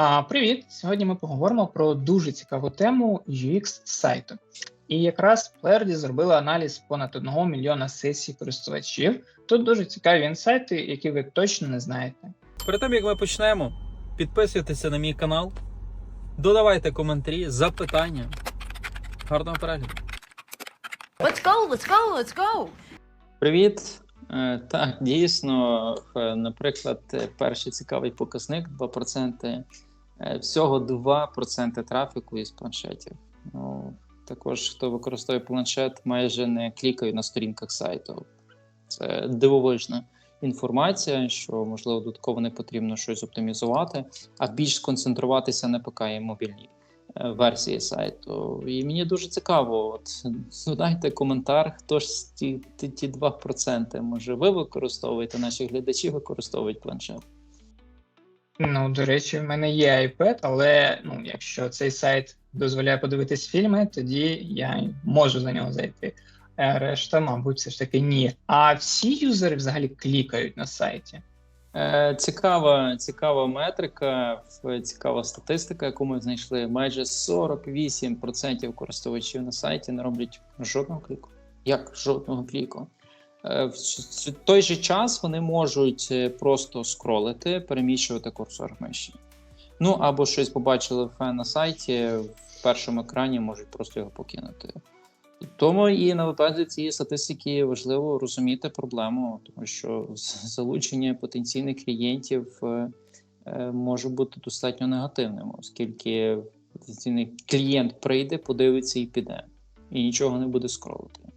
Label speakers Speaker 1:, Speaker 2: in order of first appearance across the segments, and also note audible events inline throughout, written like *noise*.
Speaker 1: А, привіт! Сьогодні ми поговоримо про дуже цікаву тему UX сайту. І якраз Плерді зробили аналіз понад 1 мільйона сесій користувачів. Тут дуже цікаві інсайти, які ви точно не знаєте.
Speaker 2: Перед тим як ми почнемо, підписуйтеся на мій канал, додавайте коментарі, запитання. Гарного перегляду.
Speaker 3: Let's go, let's go, let's go.
Speaker 4: Привіт. Е, Так, дійсно, е, наприклад, е, перший цікавий показник 2%. Е, Всього 2% трафіку із планшетів. Ну, також, хто використовує планшет, майже не клікає на сторінках сайту. Це дивовижна інформація, що можливо додатково не потрібно щось оптимізувати, а більш сконцентруватися на ПК і мобільній е, версії сайту. І мені дуже цікаво, от *laughs* додайте коментар, хто ж ті, ті 2%. Може, ви використовуєте, наші глядачі використовують планшет.
Speaker 1: Ну, до речі, в мене є iPad, але ну, якщо цей сайт дозволяє подивитись фільми, тоді я можу за нього зайти. Е, Решта, мабуть, все ж таки ні. А всі юзери взагалі клікають на сайті.
Speaker 4: Е, Цікава, цікава метрика, цікава статистика, яку ми знайшли. Майже 48% користувачів на сайті не роблять жодного кліку. Як жодного кліку? Е, В той же час вони можуть е, просто скролити, переміщувати курсор миші. Ну або щось побачили на сайті, в першому екрані можуть просто його покинути. Тому і на базі цієї статистики важливо розуміти проблему, тому що залучення потенційних клієнтів е, може бути достатньо негативним, оскільки потенційний клієнт прийде, подивиться і піде, і нічого не буде скролити.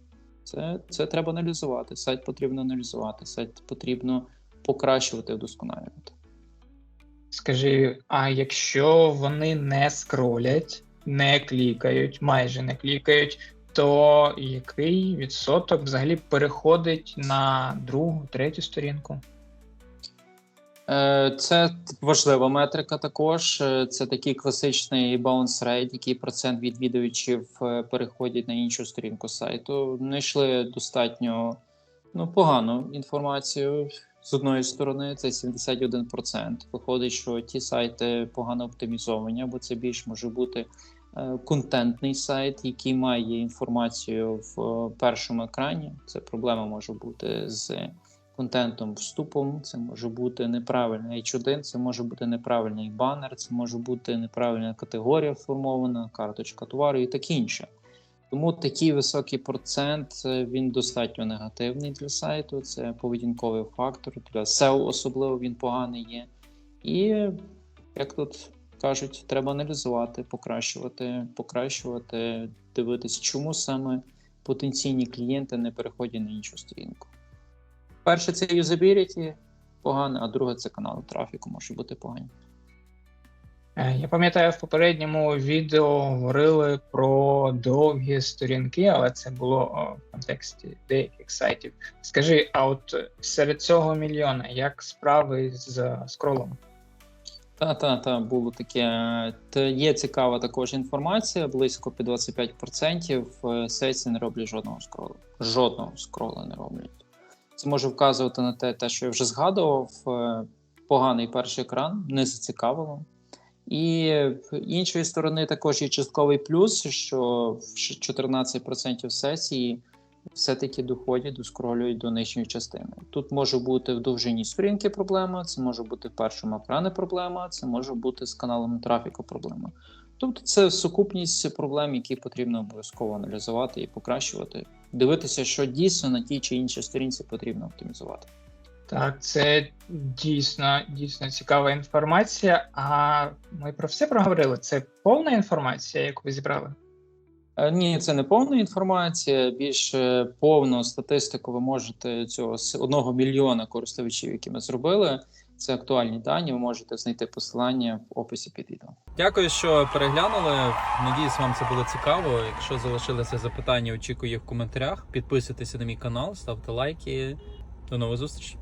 Speaker 4: Це, це треба аналізувати. Сайт потрібно аналізувати, сайт потрібно покращувати, вдосконалювати.
Speaker 1: Скажи, а якщо вони не скролять, не клікають, майже не клікають, то який відсоток взагалі переходить на другу, третю сторінку?
Speaker 4: Е, Це важлива метрика також. Е, Це такий класичний bounce rate, який процент відвідувачів е, переходять на іншу сторінку сайту. Знайшли достатньо ну, погану інформацію. З одної сторони, це 71%. Виходить, що ті сайти погано оптимізовані, або це більш може бути контентний сайт, який має інформацію в першому екрані. Це проблема може бути з контентом вступом, це може бути неправильний H1, це може бути неправильний банер, це може бути неправильна категорія формована, карточка товару і таке інше. Тому такий високий процент е, він достатньо негативний для сайту. Це поведінковий фактор. Для SEO особливо він поганий є. І як тут кажуть, треба аналізувати, покращувати, покращувати, дивитися, чому саме потенційні клієнти не переходять на іншу сторінку. Перше, це юзабіліті погане, а друге це канали трафіку може бути погані.
Speaker 1: Е, Я пам'ятаю, в попередньому відео говорили про довгі сторінки, але це було в контексті деяких сайтів. Скажи, а от серед цього мільйона як справи з скролом?
Speaker 4: Та, та, та, було таке. Та є цікава також інформація. Близько під 25% сесії не роблять жодного скролу. Жодного скролу не роблять. Це може вказувати на те, те, що я вже згадував. е, Поганий перший екран, не зацікавило. І іншої сторони, також є частковий плюс, що в 14% сесії все-таки доходять, доскролюють до нижньої частини. Тут може бути в довжині сторінки проблема, це може бути в першому екрані проблема, це може бути з каналом трафіку проблема. Тобто це сукупність проблем, які потрібно обов'язково аналізувати і покращувати, дивитися, що дійсно на тій чи іншій сторінці потрібно оптимізувати.
Speaker 1: Так, це дійсно дійсно цікава інформація. А ми про все проговорили. Це повна інформація, яку ви зібрали?
Speaker 4: Е, Ні, це не повна інформація. Більш повну статистику ви можете цього з одного мільйона користувачів, які ми зробили. Це актуальні дані. Ви можете знайти посилання в описі під відео.
Speaker 2: Дякую, що переглянули. Надіюсь, вам це було цікаво. Якщо залишилися запитання, очікую їх в коментарях. Підписуйтеся на мій канал, ставте лайки. До нових зустрічей.